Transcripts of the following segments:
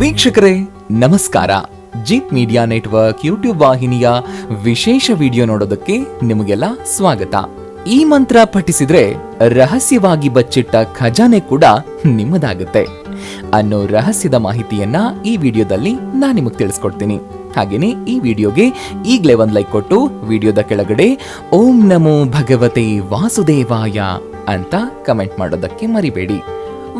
ವೀಕ್ಷಕರೇ, ನಮಸ್ಕಾರ. Jeep media network YouTube ವಾಹಿನಿಯ ವಿಶೇಷ ವಿಡಿಯೋ ನೋಡೋದಕ್ಕೆ ನಿಮಗೆಲ್ಲ ಸ್ವಾಗತ. ಈ ಮಂತ್ರ ಪಠಿಸಿದ್ರೆ ರಹಸ್ಯವಾಗಿ ಬಚ್ಚಿಟ್ಟ ಖಜಾನೆ ಕೂಡ ನಿಮ್ಮದಾಗುತ್ತೆ. ಅನ್ನೋ ರಹಸ್ಯದ ಮಾಹಿತಿಯನ್ನ ಈ ವಿಡಿಯೋದಲ್ಲಿ ನಾನು ನಿಮಗೆ ತಿಳಿಸ್ಕೊಡ್ತೀನಿ. ಹಾಗೇನೆ ಈ ವಿಡಿಯೋಗೆ ಈಗಲೇ ಒಂದು ಲೈಕ್ ಕೊಟ್ಟು ವಿಡಿಯೋದ ಕೆಳಗಡೆ ಓಂ ನಮೋ ಭಗವತೆ ವಾಸುದೇವಾಯ ಅಂತ ಕಮೆಂಟ್ ಮಾಡೋದಕ್ಕೆ ಮರಿಬೇಡಿ.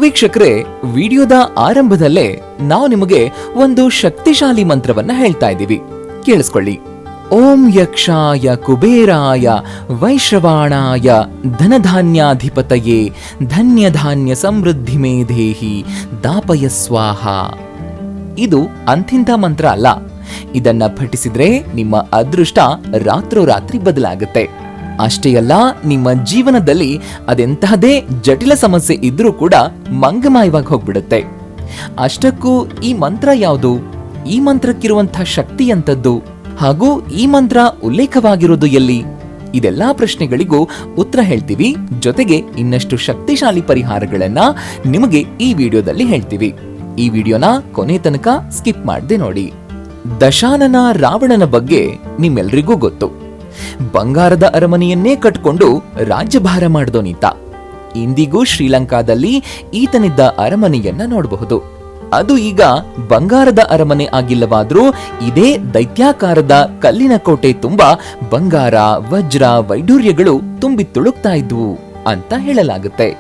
ವೀಕ್ಷಕರೇ, ವಿಡಿಯೋದ ಆರಂಭದಲ್ಲೇ ನಾವು ನಿಮಗೆ ಒಂದು ಶಕ್ತಿಶಾಲಿ ಮಂತ್ರವನ್ನ ಹೇಳ್ತಾ ಇದ್ದೀವಿ. ಕೇಳಿಸ್ಕೊಳ್ಳಿ. ಓಂ ಯಕ್ಷಾಯ ಕುಬೇರಾಯ ವೈಶ್ರವಾಣಾಯ ಧನಧಾನ್ಯಾಧಿಪತಯೇ, ಧನ್ಯಧಾನ್ಯ ಸಮೃದ್ಧಿ ಮೇಧೇಹಿ ದಾಪಯ ಸ್ವಾಹ. ಇದು ಅಂಥಿಂಥ ಮಂತ್ರ ಅಲ್ಲ. ಇದನ್ನ ಪಠಿಸಿದ್ರೆ ನಿಮ್ಮ ಅದೃಷ್ಟ ರಾತ್ರೋರಾತ್ರಿ ಬದಲಾಗುತ್ತೆ. ಅಷ್ಟೇ ಅಲ್ಲ ನಿಮ್ಮ ಜೀವನದಲ್ಲಿ ಅದೆಂತಹದೇ ಜಟಿಲ ಸಮಸ್ಯೆ ಇದ್ರೂ ಕೂಡ ಮಂಗಮಾಯವಾಗಿ ಹೋಗ್ಬಿಡುತ್ತೆ. ಅಷ್ಟಕ್ಕೂ ಈ ಮಂತ್ರ ಯಾವುದು? ಈ ಮಂತ್ರಕ್ಕಿರುವಂತಹ ಶಕ್ತಿ ಅಂತದ್ದು ಹಾಗೂ ಈ ಮಂತ್ರ ಉಲ್ಲೇಖವಾಗಿರೋದು ಎಲ್ಲಿ? ಇದೆಲ್ಲಾ ಪ್ರಶ್ನೆಗಳಿಗೂ ಉತ್ತರ ಹೇಳ್ತೀವಿ. ಜೊತೆಗೆ ಇನ್ನಷ್ಟು ಶಕ್ತಿಶಾಲಿ ಪರಿಹಾರಗಳನ್ನ ನಿಮಗೆ ಈ ವಿಡಿಯೋದಲ್ಲಿ ಹೇಳ್ತೀವಿ. ಈ ವಿಡಿಯೋನ ಕೊನೆ ತನಕ ಸ್ಕಿಪ್ ಮಾಡದೆ ನೋಡಿ. ದಶಾನನ ರಾವಣನ ಬಗ್ಗೆ ನಿಮ್ಮೆಲ್ರಿಗೂ ಗೊತ್ತು. ಬಂಗಾರದ ಅರಮನೆಯನ್ನೇ ಕಟ್ಕೊಂಡು ರಾಜ್ಯಭಾರ ಮಾಡಿದೋನೀತ ಇಂದಿಗೂ ಶ್ರೀಲಂಕಾದಲ್ಲಿ ಈತನಿದ್ದ ಅರಮನೆಯನ್ನ ನೋಡಬಹುದು. ಅದು ಈಗ ಬಂಗಾರದ ಅರಮನೆ ಆಗಿಲ್ಲವಾದ್ರೂ ಇದೇ ದೈತ್ಯಾಕಾರದ ಕಲ್ಲಿನ ಕೋಟೆ ತುಂಬಾ ಬಂಗಾರ, ವಜ್ರ ವೈಡೂರ್ಯಗಳು ತುಂಬಿ ತುಳುಕ್ತಾ ಇದ್ವು ಅಂತ ಹೇಳಲಾಗುತ್ತೆ.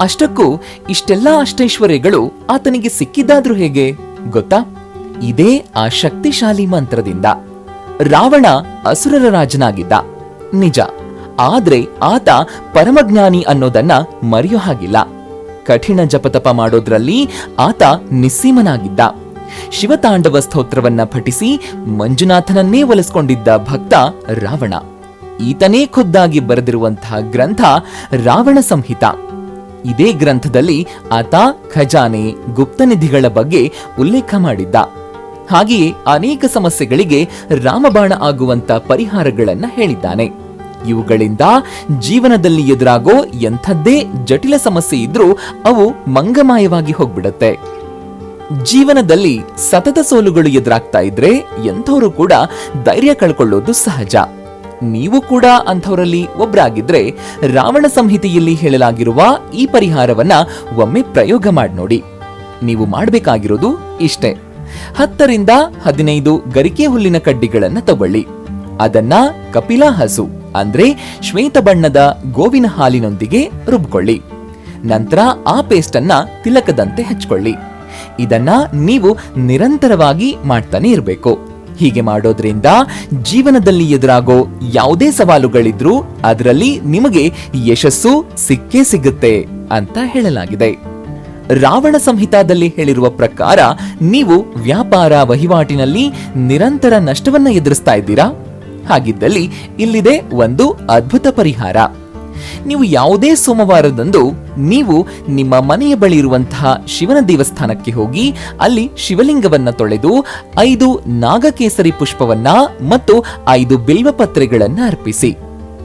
ಅಷ್ಟಕ್ಕೂ ಇಷ್ಟೆಲ್ಲಾ ಅಷ್ಟೈಶ್ವರ್ಯಗಳು ಆತನಿಗೆ ಸಿಕ್ಕಿದ್ದಾದ್ರೂ ಹೇಗೆ ಗೊತ್ತಾ? ಇದೇ ಆ ಶಕ್ತಿಶಾಲಿ ಮಂತ್ರದಿಂದ. ರಾವಣ ಅಸುರರ ರಾಜನಾಗಿದ್ದ. ನಿಜ, ಆದ್ರೆ ಆತ ಪರಮಜ್ಞಾನಿ ಅನ್ನೋದನ್ನ ಮರೆಯೋ ಹಾಗಿಲ್ಲ. ಕಠಿಣ ಜಪತಪ ಮಾಡೋದ್ರಲ್ಲಿ ಆತ ನಿಸ್ಸೀಮನಾಗಿದ್ದ. ಶಿವತಾಂಡವ ಸ್ತೋತ್ರವನ್ನ ಪಠಿಸಿ ಮಂಜುನಾಥನನ್ನೇ ಒಲಿಸ್ಕೊಂಡಿದ್ದ ಭಕ್ತ ರಾವಣ. ಈತನೇ ಖುದ್ದಾಗಿ ಬರೆದಿರುವಂತಹ ಗ್ರಂಥ ರಾವಣ ಸಂಹಿತ. ಇದೇ ಗ್ರಂಥದಲ್ಲಿ ಆತ ಖಜಾನೆ, ಗುಪ್ತನಿಧಿಗಳ ಬಗ್ಗೆ ಉಲ್ಲೇಖ ಮಾಡಿದ್ದ. ಹಾಗೆಯೇ ಅನೇಕ ಸಮಸ್ಯೆಗಳಿಗೆ ರಾಮಬಾಣ ಆಗುವಂತ ಪರಿಹಾರಗಳನ್ನ ಹೇಳಿದ್ದಾನೆ. ಇವುಗಳಿಂದ ಜೀವನದಲ್ಲಿ ಎದುರಾಗೋ ಎಂಥದ್ದೇ ಜಟಿಲ ಸಮಸ್ಯೆ ಇದ್ರೂ ಅವು ಮಂಗಮಾಯವಾಗಿ ಹೋಗ್ಬಿಡುತ್ತೆ. ಜೀವನದಲ್ಲಿ ಸತತ ಸೋಲುಗಳು ಎದುರಾಗ್ತಾ ಇದ್ರೆ ಎಂಥವರು ಕೂಡ ಧೈರ್ಯ ಕಳ್ಕೊಳ್ಳೋದು ಸಹಜ. ನೀವು ಕೂಡ ಅಂಥವರಲ್ಲಿ ಒಬ್ರಾಗಿದ್ರೆ ರಾವಣ ಸಂಹಿತೆಯಲ್ಲಿ ಹೇಳಲಾಗಿರುವ ಈ ಪರಿಹಾರವನ್ನ ಒಮ್ಮೆ ಪ್ರಯೋಗ ಮಾಡಿ ನೋಡಿ. ನೀವು ಮಾಡಬೇಕಾಗಿರೋದು ಇಷ್ಟೇ. ಹತ್ತರಿಂದ ಹದಿನೈದು ಗರಿಕೆ ಹುಲ್ಲಿನ ಕಡ್ಡಿಗಳನ್ನು ತಗೊಳ್ಳಿ. ಅದನ್ನ ಕಪಿಲಾ ಹಸು, ಅಂದ್ರೆ ಶ್ವೇತ ಬಣ್ಣದ ಗೋವಿನ ಹಾಲಿನೊಂದಿಗೆ ರುಬ್ಕೊಳ್ಳಿ. ನಂತರ ಆ ಪೇಸ್ಟ್ ಅನ್ನ ತಿಲಕದಂತೆ ಹಚ್ಕೊಳ್ಳಿ. ಇದನ್ನ ನೀವು ನಿರಂತರವಾಗಿ ಮಾಡ್ತಾನೆ ಇರಬೇಕು. ಹೀಗೆ ಮಾಡೋದ್ರಿಂದ ಜೀವನದಲ್ಲಿ ಎದುರಾಗೋ ಯಾವುದೇ ಸವಾಲುಗಳಿದ್ರೂ ಅದರಲ್ಲಿ ನಿಮಗೆ ಯಶಸ್ಸು ಸಿಕ್ಕೇ ಸಿಗುತ್ತೆ ಅಂತ ಹೇಳಲಾಗಿದೆ. ರಾವಣ ಸಂಹಿತಾದಲ್ಲಿ ಹೇಳಿರುವ ಪ್ರಕಾರ ನೀವು ವ್ಯಾಪಾರ ವಹಿವಾಟಿನಲ್ಲಿ ನಿರಂತರ ನಷ್ಟವನ್ನ ಎದುರಿಸ್ತಾ ಇದ್ದೀರಾ? ಹಾಗಿದ್ದಲ್ಲಿ ಇಲ್ಲಿದೆ ಒಂದು ಅದ್ಭುತ ಪರಿಹಾರ. ನೀವು ಯಾವುದೇ ಸೋಮವಾರದಂದು ನೀವು ನಿಮ್ಮ ಮನೆಯ ಬಳಿ ಇರುವಂತಹ ಶಿವನ ದೇವಸ್ಥಾನಕ್ಕೆ ಹೋಗಿ ಅಲ್ಲಿ ಶಿವಲಿಂಗವನ್ನ ತೊಳೆದು ಐದು ನಾಗಕೇಸರಿ ಪುಷ್ಪವನ್ನ ಮತ್ತು ಐದು ಬಿಲ್ವ ಪತ್ರೆಗಳನ್ನ ಅರ್ಪಿಸಿ.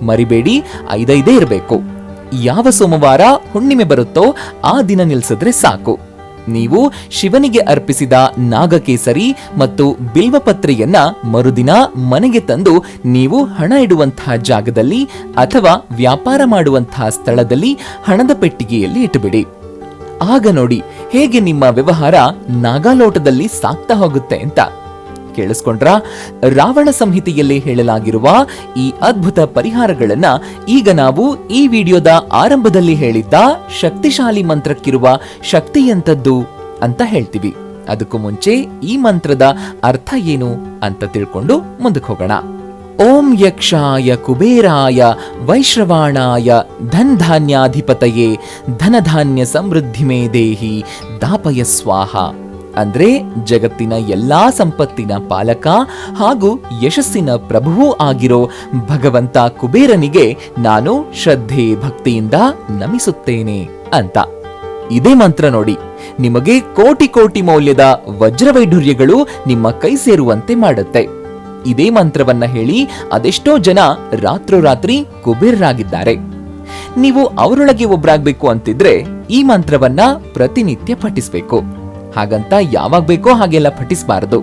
ಮರಿಬೇಡಿ, ಐದೈದೇ ಇರಬೇಕು. ಯಾವ ಸೋಮವಾರ ಹುಣ್ಣಿಮೆ ಬರುತ್ತೋ ಆ ದಿನ ನಿಲ್ಸಿದ್ರೆ ಸಾಕು. ನೀವು ಶಿವನಿಗೆ ಅರ್ಪಿಸಿದ ನಾಗಕೇಸರಿ ಮತ್ತು ಬಿಲ್ವಪತ್ರೆಯನ್ನ ಮರುದಿನ ಮನೆಗೆ ತಂದು ನೀವು ಹಣ ಇಡುವಂತಹ ಜಾಗದಲ್ಲಿ ಅಥವಾ ವ್ಯಾಪಾರ ಮಾಡುವಂತಹ ಸ್ಥಳದಲ್ಲಿ ಹಣದ ಪೆಟ್ಟಿಗೆಯಲ್ಲಿ ಇಟ್ಟುಬಿಡಿ. ಆಗ ನೋಡಿ, ಹೇಗೆ ನಿಮ್ಮ ವ್ಯವಹಾರ ನಾಗಾಲೋಟದಲ್ಲಿ ಸಾಕ್ತಾ ಹೋಗುತ್ತೆ ಅಂತ. ಕೇಳಿಸ್ಕೊಂಡ್ರ? ರಾವಣ ಸಂಹಿತೆಯಲ್ಲಿ ಹೇಳಲಾಗಿರುವ ಈ ಅದ್ಭುತ ಪರಿಹಾರಗಳನ್ನ ಈಗ ನಾವು ಈ ವಿಡಿಯೋದ ಆರಂಭದಲ್ಲಿ ಹೇಳಿದ್ದ ಶಕ್ತಿಶಾಲಿ ಮಂತ್ರಕ್ಕಿರುವ ಶಕ್ತಿ ಎಂತದ್ದು ಅಂತ ಹೇಳ್ತೀವಿ. ಅದಕ್ಕೂ ಮುಂಚೆ ಈ ಮಂತ್ರದ ಅರ್ಥ ಏನು ಅಂತ ತಿಳ್ಕೊಂಡು ಮುಂದಕ್ಕೆ ಹೋಗೋಣ. ಓಂ ಯಕ್ಷಾಯ ಕುಬೇರಾಯ ವೈಶ್ರವಾಣಾಯ ಧನ್ಧಾನ್ಯಾಧಿಪತಯೇ ಧನಧಾನ್ಯ ಸಮೃದ್ಧಿ ಮೇ ದೇಹಿ ದಾಪಯ ಸ್ವಾಹ. ಅಂದ್ರೆ ಜಗತ್ತಿನ ಎಲ್ಲಾ ಸಂಪತ್ತಿನ ಪಾಲಕ ಹಾಗೂ ಯಶಸ್ಸಿನ ಪ್ರಭುವೂ ಆಗಿರೋ ಭಗವಂತ ಕುಬೇರನಿಗೆ ನಾನು ಶ್ರದ್ಧೆ ಭಕ್ತಿಯಿಂದ ನಮಿಸುತ್ತೇನೆ ಅಂತ. ಇದೇ ಮಂತ್ರ ನೋಡಿ. ನಿಮಗೆ ಕೋಟಿ ಕೋಟಿ ಮೌಲ್ಯದ ವಜ್ರವೈಢುರ್ಯಗಳು ನಿಮ್ಮ ಕೈ ಸೇರುವಂತೆ ಮಾಡುತ್ತೆ. ಇದೇ ಮಂತ್ರವನ್ನ ಹೇಳಿ ಅದೆಷ್ಟೋ ಜನ ರಾತ್ರೋರಾತ್ರಿ ಕುಬೇರರಾಗಿದ್ದಾರೆ. ನೀವು ಅವರೊಳಗೆ ಒಬ್ಬರಾಗಬೇಕು ಅಂತಿದ್ರೆ ಈ ಮಂತ್ರವನ್ನ ಪ್ರತಿನಿತ್ಯ ಪಠಿಸ್ಬೇಕು. ಹಾಗಂತ ಯಾವಾಗ ಬೇಕೋ ಹಾಗೆಲ್ಲ ಪಠಿಸಬಾರದು.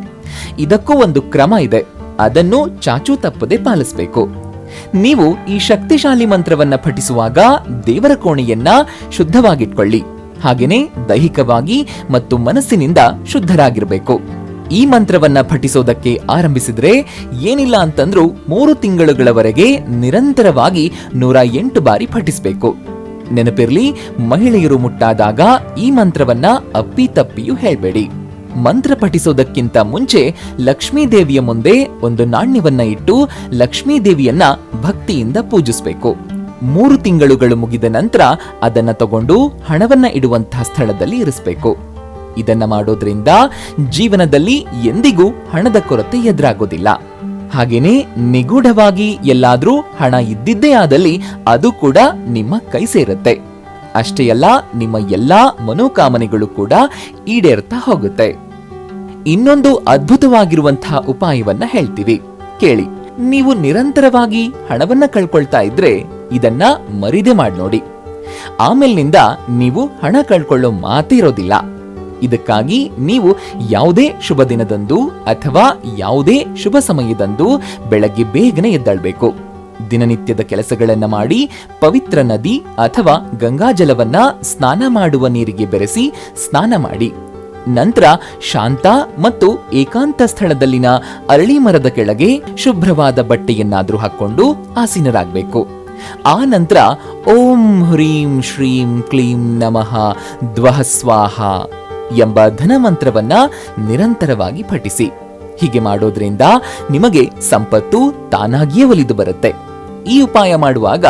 ಇದಕ್ಕೂ ಒಂದು ಕ್ರಮ ಇದೆ. ಅದನ್ನು ಚಾಚೂ ತಪ್ಪದೆ ಪಾಲಿಸಬೇಕು. ನೀವು ಈ ಶಕ್ತಿಶಾಲಿ ಮಂತ್ರವನ್ನ ಪಠಿಸುವಾಗ ದೇವರ ಕೋಣೆಯನ್ನ ಶುದ್ಧವಾಗಿಟ್ಕೊಳ್ಳಿ. ಹಾಗೇನೆ ದೈಹಿಕವಾಗಿ ಮತ್ತು ಮನಸ್ಸಿನಿಂದ ಶುದ್ಧರಾಗಿರಬೇಕು. ಈ ಮಂತ್ರವನ್ನ ಪಠಿಸೋದಕ್ಕೆ ಆರಂಭಿಸಿದ್ರೆ ಏನಿಲ್ಲ ಅಂತಂದ್ರೂ ಮೂರು ತಿಂಗಳುಗಳವರೆಗೆ ನಿರಂತರವಾಗಿ ನೂರ ಎಂಟು ಬಾರಿ ಪಠಿಸಬೇಕು. ನೆನಪಿರ್ಲಿ, ಮಹಿಳೆಯರು ಮುಟ್ಟಾದಾಗ ಈ ಮಂತ್ರವನ್ನ ಅಪ್ಪಿ ತಪ್ಪಿಯೂ ಹೇಳಬೇಡಿ. ಮಂತ್ರ ಪಠಿಸೋದಕ್ಕಿಂತ ಮುಂಚೆ ಲಕ್ಷ್ಮೀ ದೇವಿಯ ಮುಂದೆ ಒಂದು ನಾಣ್ಯವನ್ನ ಇಟ್ಟು ಲಕ್ಷ್ಮೀ ದೇವಿಯನ್ನ ಭಕ್ತಿಯಿಂದ ಪೂಜಿಸಬೇಕು. ಮೂರು ತಿಂಗಳುಗಳು ಮುಗಿದ ನಂತರ ಅದನ್ನ ತಗೊಂಡು ಹಣವನ್ನ ಇಡುವಂತಹ ಸ್ಥಳದಲ್ಲಿ ಇರಿಸಬೇಕು. ಇದನ್ನ ಮಾಡೋದ್ರಿಂದ ಜೀವನದಲ್ಲಿ ಎಂದಿಗೂ ಹಣದ ಕೊರತೆ ಎದುರಾಗೋದಿಲ್ಲ. ಹಾಗೇನೆ ನಿಗೂಢವಾಗಿ ಎಲ್ಲಾದ್ರೂ ಹಣ ಇದ್ದಿದ್ದೇ ಆದಲ್ಲಿ ಅದು ಕೂಡ ನಿಮ್ಮ ಕೈ ಸೇರುತ್ತೆ. ಅಷ್ಟೇ ಅಲ್ಲ, ನಿಮ್ಮ ಎಲ್ಲಾ ಮನೋಕಾಮನೆಗಳು ಕೂಡ ಈಡೇರ್ತಾ ಹೋಗುತ್ತೆ. ಇನ್ನೊಂದು ಅದ್ಭುತವಾಗಿರುವಂತಹ ಉಪಾಯವನ್ನ ಹೇಳ್ತೀವಿ. ಕೇಳಿ, ನೀವು ನಿರಂತರವಾಗಿ ಹಣವನ್ನ ಕಳ್ಕೊಳ್ತಾ ಇದ್ರೆ ಇದನ್ನ ಮರಿದೆ ಮಾಡಿ ನೋಡಿ ಆಮೇಲಿನಿಂದ ನೀವು ಹಣ ಕಳ್ಕೊಳ್ಳೋ ಮಾತೇ ಇರೋದಿಲ್ಲ ಇದಕ್ಕಾಗಿ ನೀವು ಯಾವುದೇ ಶುಭ ದಿನದಂದು ಅಥವಾ ಯಾವುದೇ ಶುಭ ಸಮಯದಂದು ಬೆಳಗ್ಗೆ ಬೇಗನೆ ಎದ್ದಾಳ್ಬೇಕು. ದಿನನಿತ್ಯದ ಕೆಲಸಗಳನ್ನು ಮಾಡಿ ಪವಿತ್ರ ನದಿ ಅಥವಾ ಗಂಗಾಜಲವನ್ನ ಸ್ನಾನ ಮಾಡುವ ನೀರಿಗೆ ಬೆರೆಸಿ ಸ್ನಾನ ಮಾಡಿ. ನಂತರ ಶಾಂತ ಮತ್ತು ಏಕಾಂತ ಸ್ಥಳದಲ್ಲಿನ ಅರಳಿ ಮರದ ಕೆಳಗೆ ಶುಭ್ರವಾದ ಬಟ್ಟೆಯನ್ನಾದರೂ ಹಾಕ್ಕೊಂಡು ಆಸೀನರಾಗಬೇಕು. ಆ ನಂತರ ಓಂ ಹ್ರೀಂ ಶ್ರೀಂ ಕ್ಲೀಂ ನಮಃ ದ್ವಹ ಸ್ವಾಹ ಎಂಬ ಧನಮಂತ್ರವನ್ನ ನಿರಂತರವಾಗಿ ಪಠಿಸಿ. ಹೀಗೆ ಮಾಡೋದ್ರಿಂದ ನಿಮಗೆ ಸಂಪತ್ತು ತಾನಾಗಿಯೇ ಒಲಿದು ಬರುತ್ತೆ. ಈ ಉಪಾಯ ಮಾಡುವಾಗ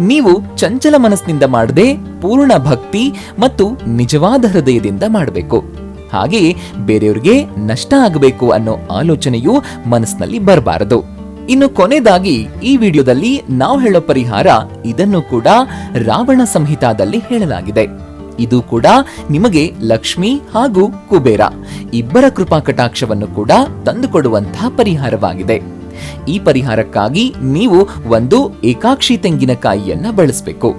ನೀವು ಚಂಚಲ ಮನಸ್ಸಿನಿಂದ ಮಾಡದೆ ಪೂರ್ಣ ಭಕ್ತಿ ಮತ್ತು ನಿಜವಾದ ಹೃದಯದಿಂದ ಮಾಡಬೇಕು. ಹಾಗೆಯೇ ಬೇರೆಯವರಿಗೆ ನಷ್ಟ ಆಗಬೇಕು ಅನ್ನೋ ಆಲೋಚನೆಯು ಮನಸ್ಸಿನಲ್ಲಿ ಬರಬಾರದು. ಇನ್ನು ಕೊನೆಯದಾಗಿ ಈ ವಿಡಿಯೋದಲ್ಲಿ ನಾವು ಹೇಳೋ ಪರಿಹಾರ ಇದನ್ನು ಕೂಡ ರಾವಣ ಸಂಹಿತಾದಲ್ಲಿ ಹೇಳಲಾಗಿದೆ. ಇದು ಕೂಡ ನಿಮಗೆ ಲಕ್ಷ್ಮಿ ಹಾಗೂ ಕುಬೇರ, ಇಬ್ಬರ ಕೃಪಾ ಕಟಾಕ್ಷವನ್ನು ಕೂಡ ತಂದುಕೊಡುವಂತಹ ಪರಿಹಾರವಾಗಿದೆ. ಈ ಪರಿಹಾರಕ್ಕಾಗಿ ನೀವು ಒಂದು ಏಕಾಕ್ಷಿ ತೆಂಗಿನಕಾಯಿಯನ್ನ ಬಳಸಬೇಕು.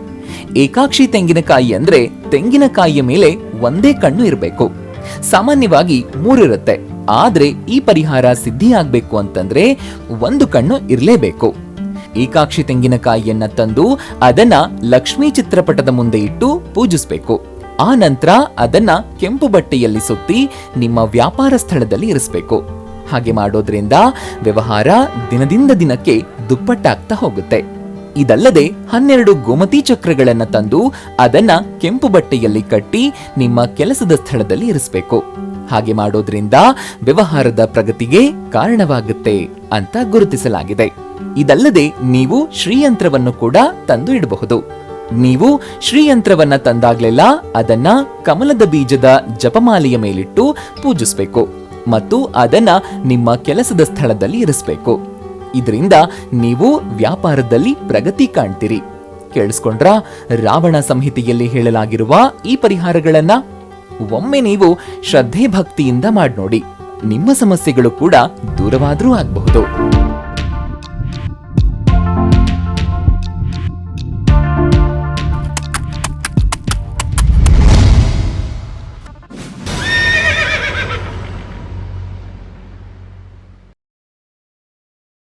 ಏಕಾಕ್ಷಿ ತೆಂಗಿನಕಾಯಿ ಅಂದ್ರೆ ತೆಂಗಿನಕಾಯಿಯ ಮೇಲೆ ಒಂದೇ ಕಣ್ಣು ಇರಬೇಕು. ಸಾಮಾನ್ಯವಾಗಿ ಮೂರಿರುತ್ತೆ ಆದ್ರೆ ಈ ಪರಿಹಾರ ಸಿದ್ಧಿಯಾಗಬೇಕು ಅಂತಂದ್ರೆ ಒಂದು ಕಣ್ಣು ಇರಲೇಬೇಕು. ಏಕಾಕ್ಷಿ ತೆಂಗಿನಕಾಯಿಯನ್ನ ತಂದು ಅದನ್ನ ಲಕ್ಷ್ಮೀ ಚಿತ್ರಪಟದ ಮುಂದೆ ಇಟ್ಟು ಪೂಜಿಸಬೇಕು. ಆ ನಂತರ ಅದನ್ನ ಕೆಂಪು ಬಟ್ಟೆಯಲ್ಲಿ ಸುತ್ತಿ ನಿಮ್ಮ ವ್ಯಾಪಾರ ಸ್ಥಳದಲ್ಲಿ ಇರಿಸಬೇಕು. ಹಾಗೆ ಮಾಡೋದ್ರಿಂದ ವ್ಯವಹಾರ ದಿನದಿಂದ ದಿನಕ್ಕೆ ದುಪ್ಪಟ್ಟಾಗ್ತಾ ಹೋಗುತ್ತೆ. ಇದಲ್ಲದೆ ಹನ್ನೆರಡು ಗೋಮತಿ ಚಕ್ರಗಳನ್ನ ತಂದು ಅದನ್ನ ಕೆಂಪು ಬಟ್ಟೆಯಲ್ಲಿ ಕಟ್ಟಿ ನಿಮ್ಮ ಕೆಲಸದ ಸ್ಥಳದಲ್ಲಿ ಇರಿಸಬೇಕು. ಹಾಗೆ ಮಾಡೋದ್ರಿಂದ ವ್ಯವಹಾರದ ಪ್ರಗತಿಗೆ ಕಾರಣವಾಗುತ್ತೆ ಅಂತ ಗುರುತಿಸಲಾಗಿದೆ. ಇದಲ್ಲದೆ ನೀವು ಶ್ರೀಯಂತ್ರವನ್ನು ಕೂಡ ತಂದು ಇಡಬಹುದು ನೀವು ಶ್ರೀಯಂತ್ರವನ್ನ ತಂದಾಗ್ಲೆಲ್ಲ ಅದನ್ನ ಕಮಲದ ಬೀಜದ ಜಪಮಾಲೆಯ ಮೇಲಿಟ್ಟು ಪೂಜಿಸಬೇಕು ಮತ್ತು ಅದನ್ನ ನಿಮ್ಮ ಕೆಲಸದ ಸ್ಥಳದಲ್ಲಿ ಇರಿಸಬೇಕು. ಇದರಿಂದ ನೀವು ವ್ಯಾಪಾರದಲ್ಲಿ ಪ್ರಗತಿ ಕಾಣ್ತೀರಿ. ಕೇಳಿಸ್ಕೊಂಡ್ರ? ರಾವಣ ಸಂಹಿತೆಯಲ್ಲಿ ಹೇಳಲಾಗಿರುವ ಈ ಪರಿಹಾರಗಳನ್ನ ಒಮ್ಮೆ ನೀವು ಶ್ರದ್ಧೆ ಭಕ್ತಿಯಿಂದ ಮಾಡಿ ನೋಡಿ ನಿಮ್ಮ ಸಮಸ್ಯೆಗಳು ಕೂಡ ದೂರವಾದರೂ ಆಗಬಹುದು.